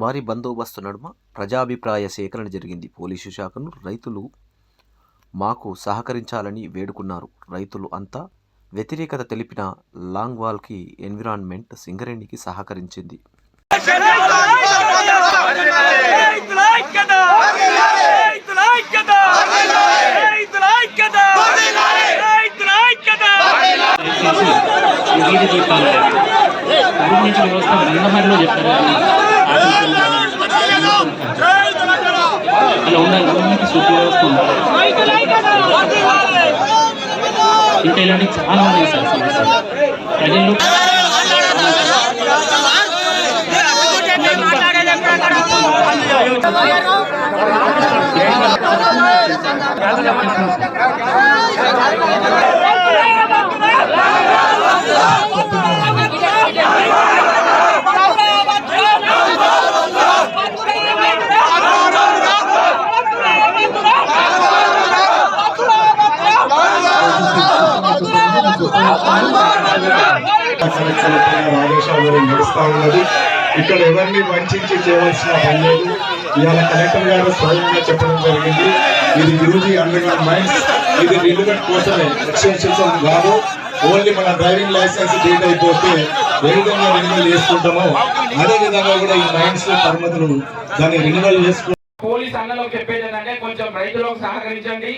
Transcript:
భారీ బందోబస్తు నడుమ ప్రజాభిప్రాయ సేకరణ జరిగింది. పోలీసు శాఖను రైతులు మాకు సహకరించాలని వేడుకున్నారు. రైతులు అంతా వ్యతిరేకత తెలిపిన లాంగ్వాల్కి ఎన్విరాన్మెంట్ సింగరేణికి సహకరించింది. రైతుల ఇంకా ఇలాంటి చాలా ఉన్నాయి సార్ సమస్యలు. ప్రజలు కలెక్టర్ ఆదేశాలు నడుస్తూ ఉన్నది ఇక్కడ ఎవరిని వంచించి చేయవలసిన పని లేదు ఇవాళ కలెక్టర్ గారు స్వయంగా చెప్పడం జరిగింది ఇది యూజీ అండర్గ్రౌండ్ మైన్స్ ఇది రిలివెంట్ కోసమే ఎక్స్టెన్షన్ కాదు ఓన్లీ మన డ్రైవింగ్ లైసెన్స్ డేట్ అయిపోతే ఏ విధంగా రెన్యువల్ చేసుకుంటామో అదే విధంగా కూడా ఈ మైన్స్ పరిమితులు దాన్ని రెన్యువల్ చేసుకుంటాం పోలీస్ అన్నలో చెప్పేది ఏంటంటే కొంచెం రైతులకు సహకరించండి.